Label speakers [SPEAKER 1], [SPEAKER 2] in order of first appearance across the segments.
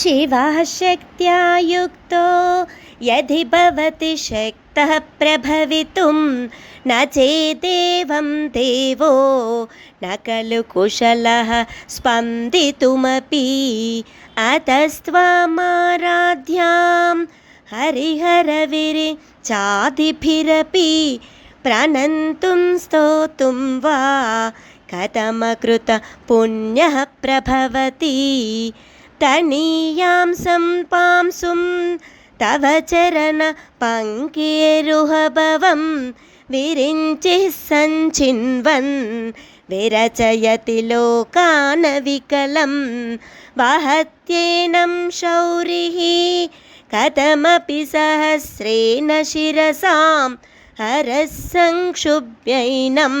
[SPEAKER 1] शिवः शक्त्या युक्तो यदि भवति शक्तः प्रभवितुं न चेदेवं देवो न खलु कुशलः स्पन्दितुमपि। अतस्त्वामाराध्यां हरिहरविरिचादिभिरपि प्रणन्तुं स्तोतुं वा कथमकृत पुण्यः प्रभवति तनीयां सम्पांसुं तव चरणपङ्केरुहभवं विरिञ्चिः सञ्चिन्वन् विरचयति लोकान् विकलं वहत्येनं शौरिः कथमपि सहस्रेण शिरसां हरः संक्षुभ्यैनं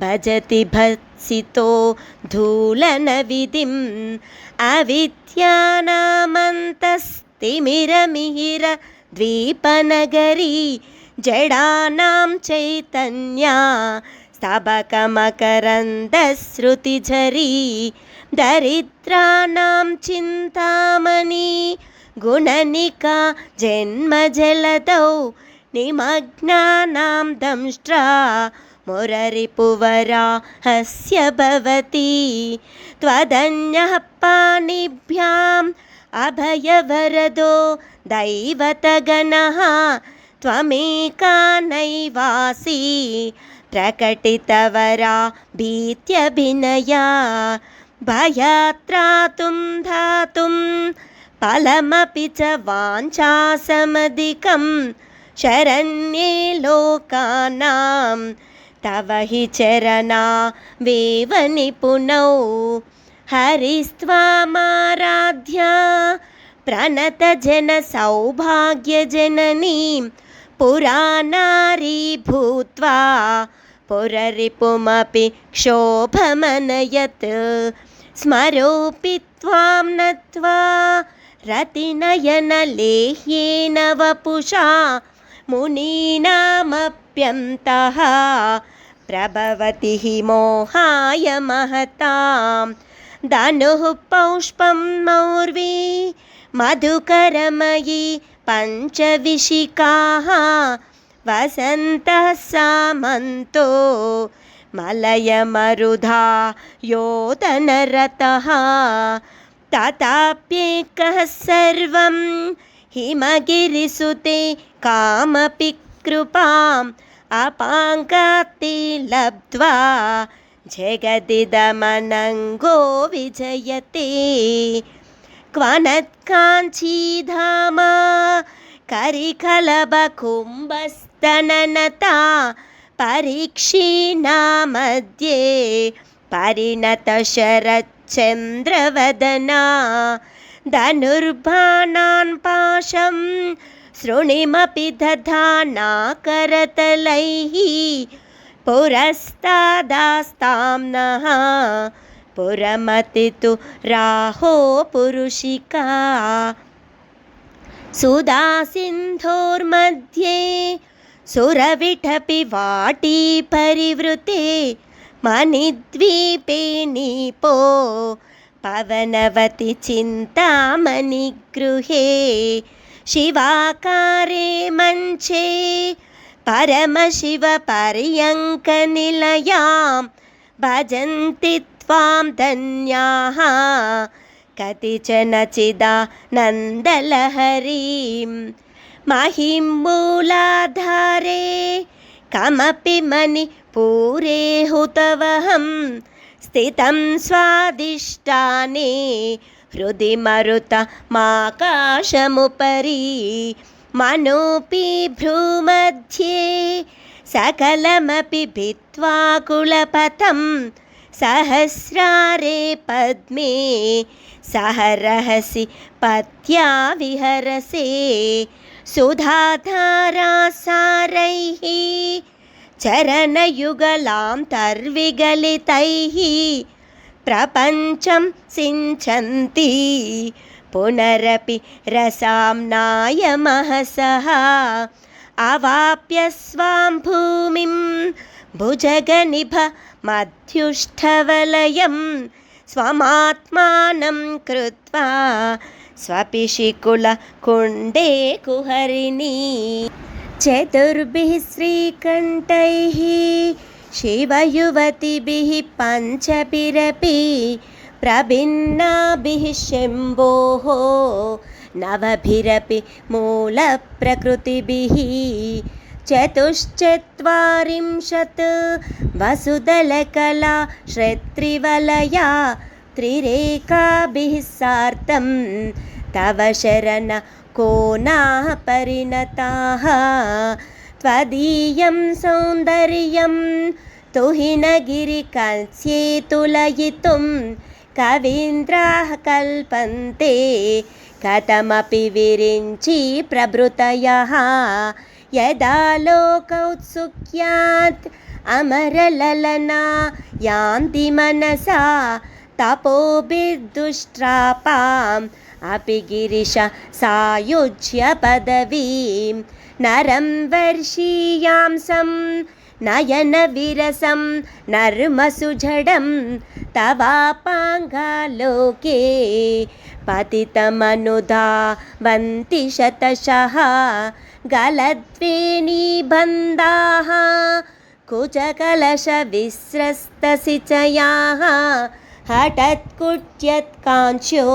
[SPEAKER 1] भजति भत्सितो धूलनविधिम् अविद्यानामन्तस्तिमिरमिहिर द्वीपनगरी जडानां चैतन्या स्तबकमकरन्दश्रुतिझरी दरिद्राणां चिन्तामणि गुणनिका जन्मजलदौ निमग्नानां दंष्ट्रा मुररिपुवराहस्य भवति। त्वदन्यः पाणिभ्याम् अभयवरदो दैवतगणः त्वमेका नैवासि प्रकटितवरा भीत्यभिनया। भयात्रातुं धातुं फलमपि च वाञ्छासमधिकं शरण्ये लोकानां तव हि चरणा वेव निपुणौ हरिस्त्वामाराध्या प्रणतजनसौभाग्यजननीं पुरा नारी भूत्वा पुररिपुमपि क्षोभमनयत् स्मरोऽपि त्वां नत्वा रतिनयनलेह्येन वपुषा मुनीनामप्यन्तः प्रभवति हि मोहाय महतां धनुः पौष्पं मौर्वी मधुकरमयी पञ्चविशिकाः वसन्तः सामन्तो मलयमरुधा योदनरतः तथाप्येकः सर्वं हिमगिरिसुते कामपि कृपाम् अपाङ्गाति लब्ध्वा जगदिदमनङ्गो विजयते क्वनत्काञ्चीधामा करिकलबकुम्भस्तननता परीक्षीणा मध्ये परिणतशरच्चन्द्रवदना धनुर्बाणान् पाशं शृणिमपि दधाना करतलैः पुरस्तादास्तां नः पुरमति तु राहो पुरुषिका सुधासिन्धोर्मध्ये सुरविठपि वाटी परिवृते मणिद्वीपे नीपो पवनवति चिन्तामणिगृहे शिवाकारे मञ्चे परमशिवपर्यङ्कनिलयां भजन्ति त्वां धन्याः कतिचन चिदानन्दलहरीं महिं मूलाधारे कमपि मणिपूरे हुतवहं స్థితం స్వాదిష్టానే హృది మరుత మాకాశముపరి మనోపి భ్రూమధ్యే సకలమపి భిత్వాకులపథం సహస్రారే పద్మే సహరహసి పత్యా విహరసే సుధాధారాసారై चरणयुगलां तर्विगलितैः प्रपञ्चं सिञ्चन्ति पुनरपि रसाम्नाय महसः अवाप्य स्वां भूमिं भुजगनिभ मध्युष्ठवलयं स्वमात्मानं कृत्वा स्वपिशिकुलकुण्डे कुहरिणी चतुर्भिः श्रीकण्ठैः शिवयुवतिभिः पञ्चभिरपि प्रभिन्नाभिः शम्भोः नवभिरपि मूलप्रकृतिभिः चतुश्चत्वारिंशत् वसुदलकला श्रेत्रिवलया त्रिरेखाभिः सार्धं तव शरण कोणाः परिणताः त्वदीयं सौन्दर्यं तुहिनगिरिकल्स्ये तुलयितुं कवीन्द्राः कल्पन्ते कथमपि विरिञ्चि प्रभृतयः यदा लोकौत्सुक्यात् अमरललना यान्ति मनसा तपोभिर्दुष्ट्रापाम् अपि गिरिश सायुज्य पदवीं नरं वर्षीयांसं नयनविरसं नर्मसुजडं तवापाङ्गालोके पतितमनुधा वन्ति शतशः गलद्वेणीबन्धाः कुचकलशविस्रस्तसिचयाः हठत्कुट्यत्काञ्च्यो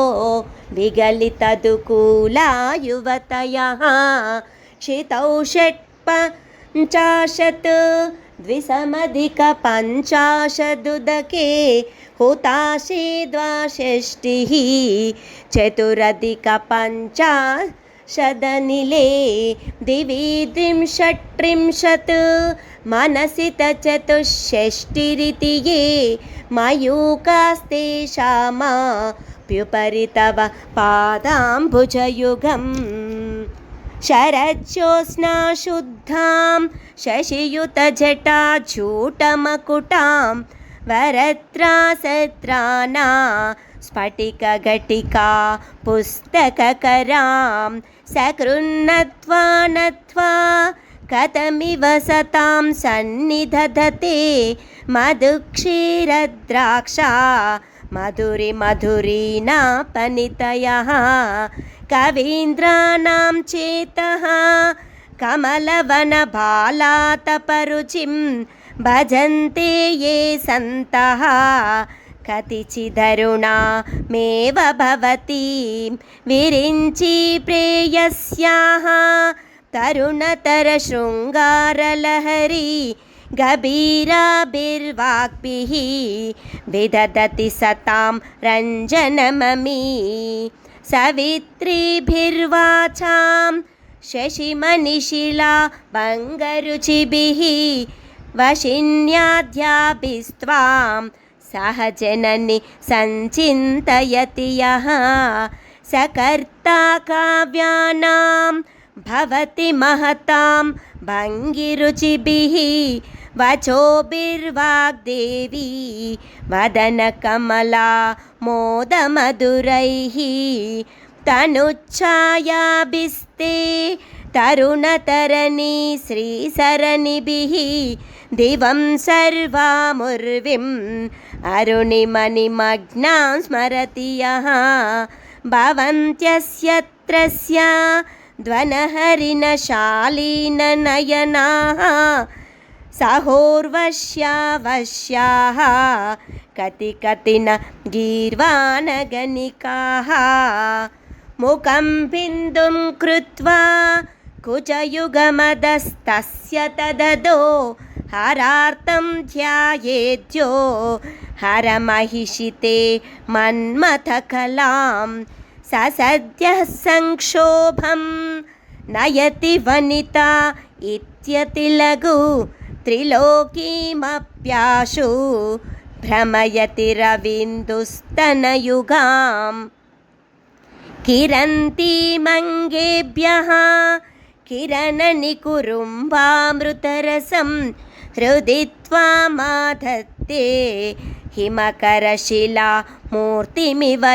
[SPEAKER 1] विगलितदुकूला युवतयः क्षितौ षट्पञ्चाशत् द्विसमधिकपञ्चाशदुदके हुताशे द्वाषष्टिः चतुरधिकपञ्चाशदनिले दिवि त्रिंशत्त्रिंशत् मनसि चतुष्षष्टिरिति ये मयूकास्तेषामाप्युपरि तव पादाम्बुजयुगम् शरज्योत्स्ना शुद्धां शशियुतजटाझूटमकुटां वरत्रासत्राना स्फटिकघटिका पुस्तककरां सकृन्नत्वा नत्वा कथमिव सतां सन्निधधते मधुक्षीरद्राक्षा मधुरिमधुरीनापनितयः कवीन्द्राणां चेतः कमलवनबालातपरुचिं भजन्ते ये सन्तः कतिचिदरुणामेव भवतीं विरिञ्चि प्रेयस्याः तरुणतरशृङ्गारलहरी गभीराभिर्वाक्भिः विदधति सतां रञ्जनममी सवित्रीभिर्वाचां शशिमनिशिला भङ्गरुचिभिः वशिन्याद्याभिस्त्वां सह जननि सञ्चिन्तयति यः सकर्ता काव्यानां भवति महतां भङ्गिरुचिभिः। वचोभिर्वाग्देवी वदनकमला मोदमधुरैः। तनुच्छायाभिस्ते तरुणतरणी श्रीसरणिभिः दिवं सर्वामुर्विम् अरुणिमणिमग्नां स्मरति यः। भवन्त्यस्यत्रस्य ध्वनहरिणशालीननयनाः सहोर्वश्यावश्याः कति कति न गीर्वाणगणिकाः मुखं बिन्दुं कृत्वा कुचयुगमदस्तस्य तददो हरार्तं ध्यायेद्यो हरमहिषिते मन्मथकलां ससद्यः संक्षोभं नयति वनिता इत्यतिलघु त्रिलोकीमप्याशु भ्रमयति रवीन्दुस्तनयुगाम् किरन्तीमङ्गेभ्यः किरणनिकुरुम्बामृतरसं हृदि त्वामाधत्ते हिमकरशिला मूर्तिमिव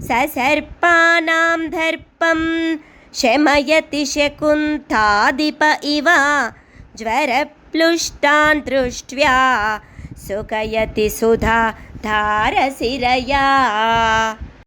[SPEAKER 1] ససర్పాణాం దర్పం. శమయతి శకుంతాదిప ఇవ. జ్వరప్లుష్టాన్ దృష్ట్యా సుఖయతి సుధా ధారశిరయా